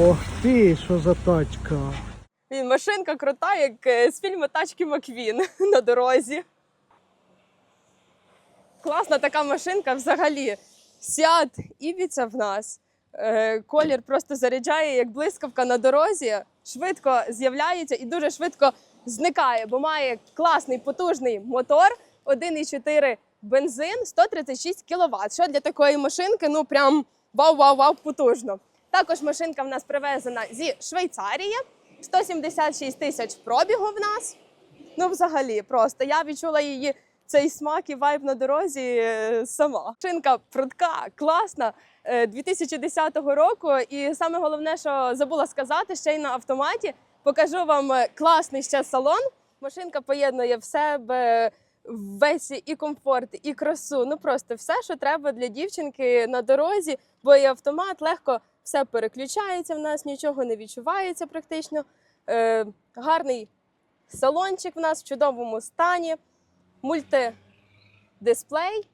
Ох ти, що за тачка. Він машинка крута, як е, з фільму Тачки Маквін на дорозі. Класна така машинка взагалі. Сяд Ібіца в нас. Е, Колір просто заряджає як блискавка на дорозі, швидко з'являється і дуже швидко зникає, бо має класний потужний мотор 1,4 бензин, 136 кВт. Що для такої машинки, ну прям вау-вау-вау, потужно. Також машинка в нас привезена зі Швейцарії. 176 тисяч пробігу в нас. Ну, взагалі, просто я відчула її цей смак і вайб на дорозі е, сама. Шинка прудка, класна. е, 2010 року. І саме головне, що забула сказати, ще й на автоматі. Покажу вам е, класний ще салон. Машинка поєднує в себе весь і комфорт, і красу. Ну просто все, що треба для дівчинки на дорозі, бо і автомат легко все переключається в нас, нічого не відчувається практично. Е, гарний салончик в нас в чудовому стані, мультидисплей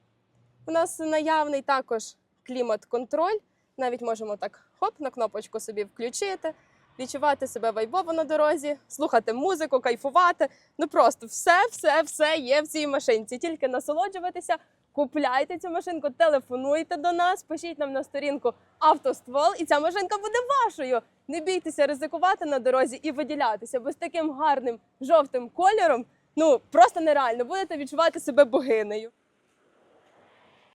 у нас наявний, також клімат-контроль. Навіть можемо так хоп на кнопочку собі включити, відчувати себе вайбово на дорозі, слухати музику, кайфувати. Ну просто все, все, все є в цій машинці. Тільки насолоджуватися, купляйте цю машинку, телефонуйте до нас, пишіть нам на сторінку автоствол, і ця машинка буде вашою. Не бійтеся ризикувати на дорозі і виділятися, бо з таким гарним жовтим кольором ну просто нереально будете відчувати себе богинею.